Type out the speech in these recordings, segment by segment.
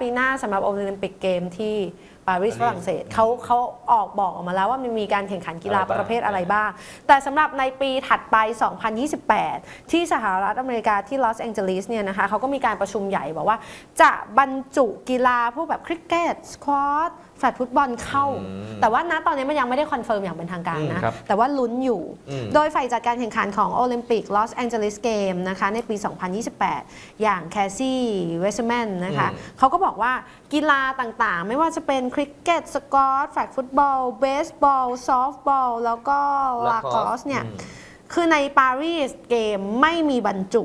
ปีหน้าสำหรับโอลิมปิกเกมที่ ปารีสปารีสฝรั่งเศสเขาเขาออกบอกออกมาแล้วว่ามันมีการแข่งขันกีฬาอะไรบ้างประเภทอะไรบ้าง แต่สำหรับในปีถัดไป 2028 ที่สหรัฐอเมริกาที่ลอสแองเจลิสเนี่ยนะคะเขาก็มีการประชุมใหญ่บอกว่า จะบรรจุกีฬาพวกแบบคริกเก็ตสควอตแฟลตฟุตบอลเข้าอืมแต่ว่าณตอนนี้มันยังไม่ได้คอนเฟิร์มอย่างเป็นทางการนะอืมครับแต่ว่าลุ้นอยู่อืมโดยฝ่ายจัดการแข่งขันของโอลิมปิกลอสแองเจลิสเกมนะคะในปี 2028 อย่างแคสซี่เวสแมนนะคะอืมเขาก็บอกว่ากีฬาต่างๆ ไม่ว่าจะเป็นคริกเก็ต สกอตแฟลกฟุตบอล เบสบอล ซอฟต์บอล แล้วก็ลาคอสเนี่ยอืมคือในปารีสเกมไม่มีบรรจุ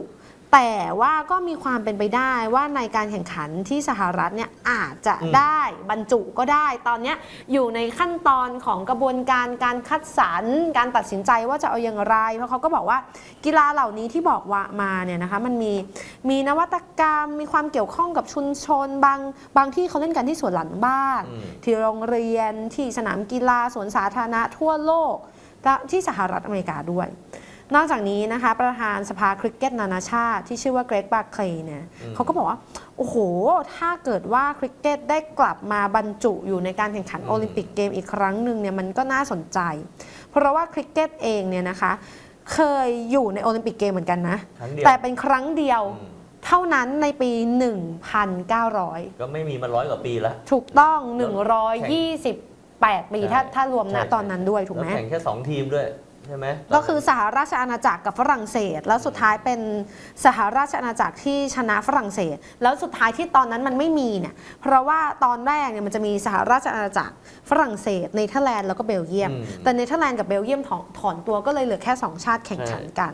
แต่ว่าก็มีความเป็นไปได้ว่าในการแข่งขันที่สหรัฐเนี่ยอาจจะอืมได้บรรจุก็ได้ ตอนเนี้ยอยู่ในขั้นตอนของกระบวนการการคัดสรรการตัดสินใจว่าจะเอาอย่างไร เพราะเขาก็บอกว่ากีฬาเหล่านี้ที่บอกว่ามาเนี่ยนะคะมันมีมีนวัตกรรม มีความเกี่ยวข้องกับชุมชนบางบางที่เขาเล่นกันที่สวนหลังบ้านอืมที่โรงเรียนที่สนามกีฬาสวนสาธารณะทั่วโลกและที่สหรัฐอเมริกาด้วย นอกจากนี้นะคะ ประธานสภาคริกเก็ตนานาชาติ ที่ชื่อว่าเกรกบาร์เคลย์เนี่ยอืมเขาก็บอกว่า โอ้โห ถ้าเกิดว่าคริกเก็ตได้กลับมาบรรจุอยู่ในการแข่งขันโอลิมปิกเกมอีกครั้งหนึ่งเนี่ยมันก็น่าสนใจ เพราะว่าคริกเก็ตเองเนี่ยนะคะ เคยอยู่ในโอลิมปิกเกมเหมือนกันนะครั้งเดียวแต่เป็นครั้งเดียวอืมเท่านั้นในปี 1,900 ก็ไม่มีมาร้อยกว่าปีแล้ว ถูกต้อง 128ปีถ้าใช่ถ้ารวมใช่ณตอนนั้นด้วยถูกไหมแล้วแข่งแค่ 2 ทีมด้วย ใช่ไหมก็คือสหราชอาณาจักรกับฝรั่งเศส แล้วสุดท้ายเป็นสหราชอาณาจักรที่ชนะฝรั่งเศส แล้วสุดท้ายที่ตอนนั้นมันไม่มีเนี่ยเพราะว่าตอนแรกเนี่ยมันจะมีสหราชอาณาจักรฝรั่งเศสเนเธอร์แลนด์แล้วก็เบลเยียมอืมแต่เนเธอร์แลนด์กับเบลเยียมถอนถอนตัวก็เลยเหลือแค่ 2 ชาติแข่งขันใช่กัน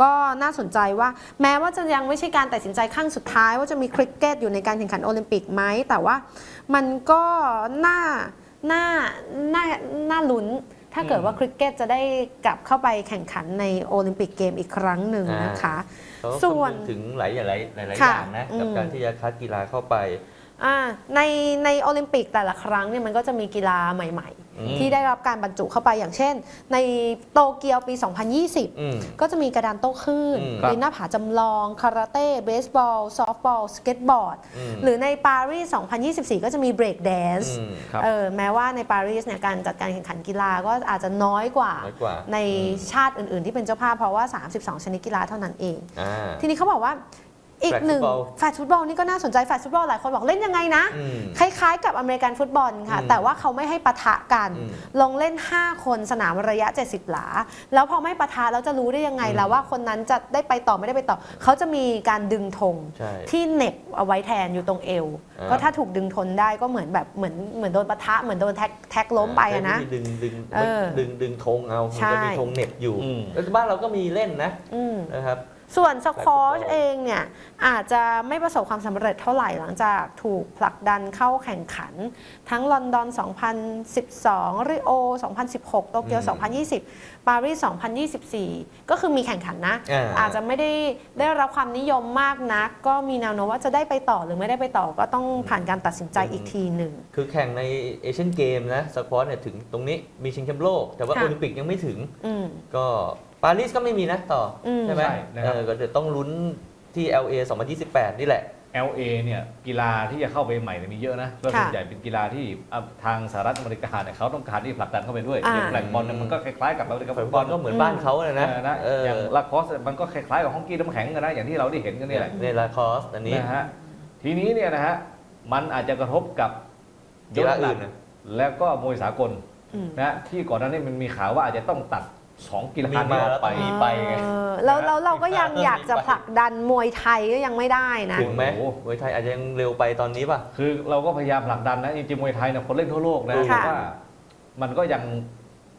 ก็น่าสนใจว่าแม้ว่าจะยังไม่ใช่การตัดสินใจขั้นสุดท้าย ว่าจะมีคริกเก็ตอยู่ในการแข่งขันโอลิมปิกไหมแต่ว่ามันก็น่าน่าน่าน่าลุ้น ถ้าเกิดว่าคริกเก็ตจะได้กลับเข้าไปแข่งขันในโอลิมปิกเกมอีกครั้งหนึ่งนะคะเขาก็ส่วนคำนึงถึงหลายอย่างหลายหลายหลายอค่ะย่างนะอืมกับการที่จะคัดกีฬาเข้าไป อ่าในในโอลิมปิกแต่ละครั้งเนี่ยมันก็จะมีกีฬาใหม่อืมๆที่ได้รับการบรรจุเข้าไปอย่างเช่น ในโตเกียวปี 2020อืมก็จะมีกระดานโต้คลื่นอืมปีนหน้าผาจำลอง คาราเต้ เบสบอล ซอฟต์บอล สเก็ตบอร์ดอืมหรือในปารีส 2024 ก็จะมีเบรกแดนซ์อืมครับเออแม้ว่าในปารีสเนี่ยการจัดการแข่งขันกีฬาก็อาจจะน้อยกว่าน้อยกว่าในอืมชาติอื่น ๆ ที่เป็นเจ้าภาพเพราะว่า 32 ชนิดกีฬาเท่านั้นเองอ่าทีนี้เขาบอกว่า อีก Flag หนึ่ง football แฟลตฟุตบอลนี่ก็น่าสนใจแฟลตฟุตบอลหลายคนบอกเล่นยังไงนะอืมคล้ายๆกับอเมริกันฟุตบอลค่ะอืมแต่ว่าเขาไม่ให้ปะทะกันอืมลงเล่น 5 คนสนามระยะ 70 หลา แล้วพอไม่ปะทะแล้วจะรู้ได้ยังไงอืมล่ะว่าคนนั้นจะได้ไปต่อไม่ได้ไปต่อ เขาจะมีการดึงธงใช่ที่เหน็บเอาไว้แทนอยู่ตรงเอวอ่าก็ถ้าถูกดึงทนได้ก็เหมือนแบบเหมือนเหมือนโดนปะทะเหมือนโดนแท็กแท็กล้มไปอะนะใช้วิธีดึงดึงเออดึงดึงธงเอาใช่มันจะมีธงเหน็บอยู่อืมแล้วบ้านเราก็มีเล่นนะอืมนะครับ ส่วนสควอชฟุตบอลเองเนี่ยอาจจะไม่ประสบความสำเร็จเท่าไหร่หลังจากถูกผลักดันเข้าแข่งขัน ทั้งลอนดอน 2012 ริโอ 2016 โตเกียว 2020 ปารีส 2024 ก็คือมีแข่งขันนะอ่าอาจจะไม่ได้ได้รับความนิยมมากนัก ก็มีแนวโน้มว่าจะได้ไปต่อหรือไม่ได้ไปต่อก็ต้องผ่านการตัดสินใจอีกทีหนึ่ง คือแข่งในเอเชียนเกมนะสควอตเนี่ยถึงตรงนี้มีชิงแชมป์โลก แต่ว่าค่ะโอลิมปิกยังไม่ถึงอืมก็ ปารีสก็ไม่มีนะต่ออม ใช่ไหมใช่นะครับ เออก็เดี๋ยวต้องลุ้นที่ LA 2028 นี่แหละ LA เนี่ยกีฬาที่จะเข้าไปใหม่เนี่ยมีเยอะนะแล้วค่ะส่วนใหญ่เป็นกีฬาที่อะทางสหรัฐอเมริกาเนี่ยเขาต้องการที่ผลักดันเข้าไปด้วยอ่าอย่างแฟลกบอลเนี่ยมันก็คล้ายๆกับอเมริกันฟุฟุตตบบออลลก็เหมือนอืมบ้านเขาเลยนะเออนะเอออย่างลาคอสมันก็คล้ายๆกับฮอกกี้น้ำแข็งกันนะอย่างที่เราได้เห็นกันนี่แหละในลาคอสอันนี้ นะฮะทีนี้เนี่ยนะฮะมันอาจจะกระทบกับกีฬาอื่นนะ แล้วก็มวยสากล อืม นะที่ก่อนหน้านี้มันมีข่าวว่าอาจจะต้องตัด สองกีฬามีนี้มาอแล้อวกไปต้องมี ไปไง เออแล้วแล้วเราก็ยังเอออยากจะผลักดันมวยไทยก็ยังไม่ได้นะ ถึงไหมโอ้โห มวยไทยอาจจะยังเร็วไปตอนนี้ป่ะ คือเราก็พยายามผลักดันนะจริงๆมวยไทยเนี่ยคนเล่นทั่วโลกนะค่ะแต่ว่ามันก็ยัง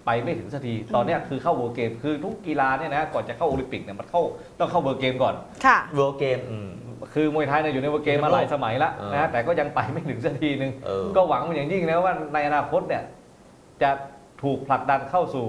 ไปไม่ถึงสักทีตอนเนี้ยคือเข้าเวอร์เกมคือทุกกีฬาเนี่ยนะก่อนจะเข้าโอลิมปิกเนี่ยมันเข้าต้องเข้าเวอร์เกมก่อน ค่ะเวิลด์เกมอืม คือมวยไทยเนี่ยอยู่ในเวอร์เกมมาหลายสมัยละเออนะแต่ก็ยังไปไม่ถึงสักทีนึง เออ ก็หวังเป็นอย่างยิ่งนะว่าในอนาคตเนี่ยจะถูกผลักดันเข้าสู่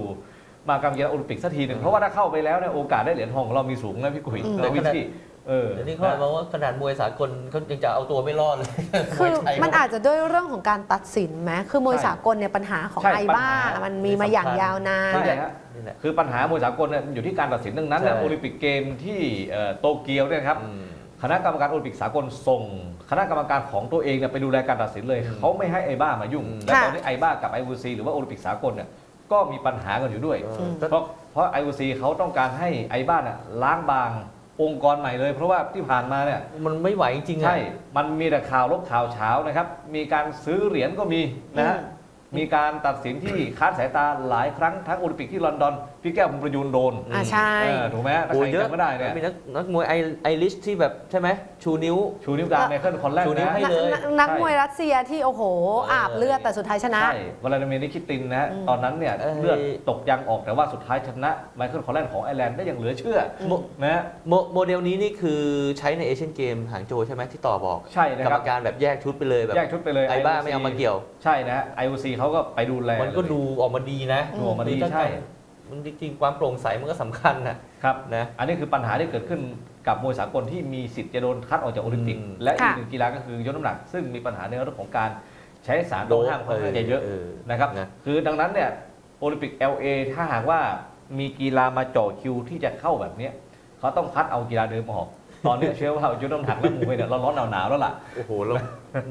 มหากรรมกีฬาโอลิมปิกสักทีหนึ่งเพราะว่าถ้าเข้าไปแล้วเนี่ยโอกาสได้เหรียญทองของเรามีสูงนะพี่กุ้ยอืม เราวิธีเออเดี๋ยวนี้เขาบอกว่าขนาดมวยสากลเขายังจะเอาตัวไม่รอดเลยคือมวยไทย มันอาจจะด้วยเรื่องของการตัดสินไหมคือมวยสากลเนี่ยปัญหาของใช่ไอบ้า ปัญหามั มันมีมาอย่างยาวนาน ใช่ฮะ นี่แหละ คือปัญหามวยสากลเนี่ยอยู่ที่การตัดสินดังนั้นใช่นะโอลิมปิกเกมที่เอ่อโตเกียวเนี่ยครับ อืม คณะกรรมการโอลิมปิกสากลส่ง คณะกรรมการของตัวเองเนี่ยไปดูแลการตัดสินเลย อืมเขาไม่ให้ไอบ้ามายุ่งอืมและค่ะ ตอนนี้ไอบ้ากับไอ c หรือว่าโอลิมปิกสากลเนี่ย ก็มีปัญหากันอยู่ด้วยเออมก็เพราะเพราะ IOC เขาต้องการให้ไอบ้านน่ะล้างบางองค์กรใหม่เลย เพราะว่าที่ผ่านมาเนี่ย มันไม่ไหวจริงๆอะ ใช่ มันมีแต่ข่าวลบข่าวเช้านะครับ มีการซื้อเหรียญก็มีนะฮะ อืม มีการตัดสินที่ค้านสายตาหลายครั้งทั้งโอลิมปิกที่ลอนดอน พี่แก้วพรหมประยูนโดนอ่าใช่ เออถูกไหมถ้าโอ้ใครเยอะจำไม่ได้เนี่ยมีนักนักมวยไอไอริชที่แบบใช่ไหมชูนิ้ว ชูนิ้วกลางไมเคิลคอนแลนชูนิ้วนะ ให้นักเลยนักนักใช่ มวยรัสเซียที่โอ้โหเออออาบเลือดแต่สุดท้ายชนะ ใช่วลาดิเมียร์นิคิตินนะฮะอืมตอนนั้นเนี่ยเอ้ย เลือดตกยังออกแต่ว่าสุดท้ายชนะไมเคิลคอนแลนของไอร์แลนด์ได้อย่างเหลือเชื่อโมนะฮะโมโมเดลนี้นี่คือใช้ในเอเชียนเกมหางโจวใช่ไหมที่ต่อบอกใช่นะกรครรัมบการแบบแยกชุดไปเลยแบบแยกชุดไปเลย ไอบ้า IOC ไม่เอามาเกี่ยว ใช่นะฮะ IOC เขาก็ไปดูแลมันก็เลยดูออกมาดีนะอืมดูออกมาดีถ้ใช่มันจริงๆความโปร่งใสมันก็สำคัญนะครับนะอันนี้คือปัญหาที่เกิดขึ้นกับมวยสากลที่มีสิทธิ์จะโดนคัดออกจากโอลิมปิกอืมและอีกค่ะหนึ่งกีฬาก็คือยกน้ำหนัก ซึ่งมีปัญหาในเรื่องของการใช้สารต้องห้ามค่อนข้างจะเยอะนะครับนะคือดังนั้นเนี่ยโอลิมปิก LA ถ้าหากว่ามีกีฬามาจ่อคิวที่จะเข้าแบบเนี้ยเขาต้องคัดเอากีฬาเดิมออก ตอนนี้เชื่อว่ายุทธน้ำหนักและมวยเนี่ยเราร้อนหนาวๆแล้วล่ะ โอ้โหแล้ว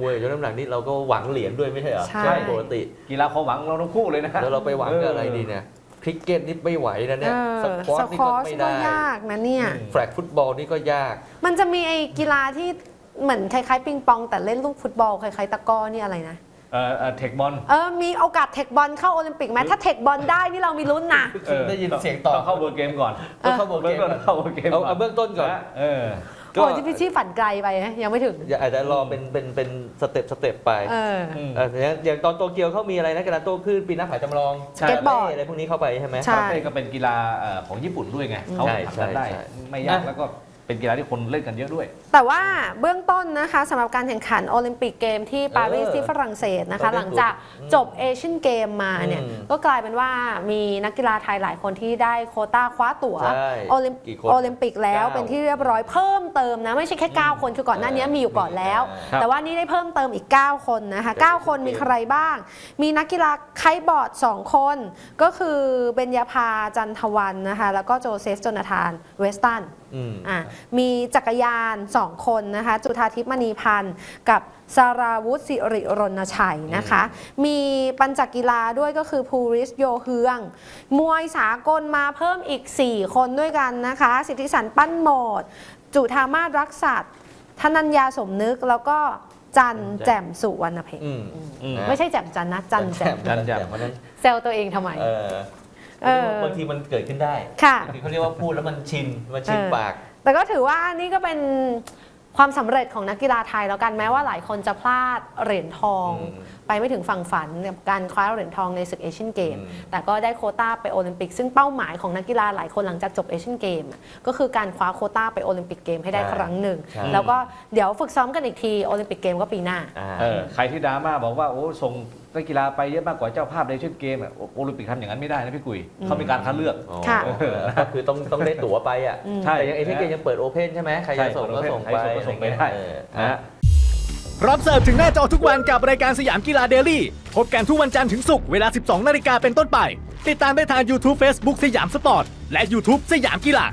มวยยกน้ำหนักนี่เราก็หวังเหรียญด้วยไม่ใช่เหรอใช่ ปกติ กีฬาความหวังเราทั้งคู่เลยนะแล้วเราไปหวังกับอะไรดีเนี่ยคริกเก็ตนี่ไม่ไหวนะเนี่ยเออสควอสตนี่ควก็อชไม่ก็ได้ ยากนะเนี่ยอืมแฟลกฟุตบอลนี่ก็ยาก มันจะมีไอ้กีฬาที่เหมือนคล้ายๆปิงปองแต่เล่นลูกฟุตบอลคล้ายๆตะกร้อนี่อะไรนะ เอ่อเอ่อเทคบอลเออมีโอกาสเทคบอลเข้าโอลิมปิกไหมถ้าเทคบอลได้นี่เรามีลุ้นนะได้ยินเสียงตอบต้องเข้าเบอร์เกมก่อนต้องเข้าโบเบื้เกองมต้นเข้าเบอร์เกมเอาก่อนเอาเบื้องต้นก่อนนะเออ ก็โอ้ยที่พี่ชี้ฝันไกลไปนะยังไม่ถึง อย่าอาจจะรอเป็นเป็นเป็นสเต็ปสเต็ปไปเออ อืม เอออย่างอย่างตอนโตเกียวเขามีอะไรนะกระดานโต้คลื่นปีนหน้าผาจำลองสเก็ตบอร์ด อะไรพวกนี้เข้าไปใช่ไหม ใช่ คาราเต้ก็เป็นกีฬาเอ่อของญี่ปุ่นด้วยไงเขาใช่ทำกันได้ใช่ใช่ ไม่ยากอะแล้วก็ เป็นกีฬาที่คนเล่นกันเยอะด้วย แต่ว่าเบื้องต้นนะคะสำหรับการแข่งขันโอลิมปิกเกมที่ปารีสเออที่ฝรั่งเศสนะก็คะได้หลังจากอืมจบเอเชียนเกมมาเนี่ยอืมก็กลายเป็นว่ามีนักกีฬาไทยหลายคนที่ได้โควต้าคว้าตั๋วใช่โอลิมกี่คนโอลิมปิกแล้วเก้าเป็นที่เรียบร้อยเพิ่มเติมนะไม่ใช่แค่ 9 คนคือก่อนหน้านี้มีอยู่ก่อนแล้วครับแต่ว่านี่ได้เพิ่มเติมอีก 9 คนนะคะเก้า9คนมีใครบ้าง มีนักกีฬาไคท์บอร์ด 2 คน ก็คือเบญญาภาจันทวันนะคะแล้วก็โจเซฟโจนาธานเวสตัน อืมอะมีจักรยาน 2 คนนะคะจุธาทิพย์มณีพันธ์กับสาราวุธสิริรณชัยนะคะ มีปัญจกกีฬาด้วยก็คือภูริสโยเฮือง มวยสากลมาเพิ่มอีก 4 คนด้วยกันนะคะ สิทธิสันปั้นโหมด จุธามาศรักษัตริย์ธนัญญาสมนึกแล้วก็จันแจ่มสุวรรณเพ็งอืมอืมนะไม่ใช่แจ่มจันนะ จันแจ่มจันแจ่มเพราะฉะนั้นเซลตัวเองทำไม เออเออ บางทีมันเกิดขึ้นได้ค่ะ บางทีเขาเรียกว่าพูดแล้วมันชินมันชินเออปาก แต่ก็ถือว่านี่ก็เป็นความสำเร็จของนักกีฬาไทยแล้วกันแม้ว่าหลายคนจะพลาดเหรียญทอง อืมไปไม่ถึงฝั่งฝันกับการคว้าเหรียญทองในศึกเอเชียนเกม อืม แต่ก็ได้โควต้าไปโอลิมปิก ซึ่งเป้าหมายของนักกีฬาหลายคนหลังจากจบเอเชียนเกมอะก็คือการคว้าโควต้าไปโอลิมปิกเกมให้ได้ใช่ครั้งหนึ่ง ใช่ แล้วก็เดี๋ยวฝึกซ้อมกันอีกทีโอลิมปิกเกมก็ปีหน้า อ่า เออใครที่ดราม่าบอกว่าโอ้ส่ง นักกีฬาไปเยอะมากกว่าเจ้าภาพในเช่นเกมอะโอโอลิมปิกทำอย่างนั้นไม่ได้นะพี่กุยเขามีการคัดเลือก อ๋อค่ะเออก็คือต้องต้องได้ตั๋วไปอะอืม ใช่แต่ยังเอเชียนเกมยังเปิดโอเพนใช่ไหมใครจะส่งก็ส่งไปใครส่งก็ส่งไปได้ เออ นะฮะรับเสิร์ฟถึงหน้าจอทุกวันกับรายการสยามกีฬาเดลี่ พบกันทุกวันจันทร์ถึงศุกร์เวลา 12 นาฬิกาเป็นต้นไป ติดตามได้ทาง YouTube Facebook สยามสปอร์ต และ YouTube สยามกีฬา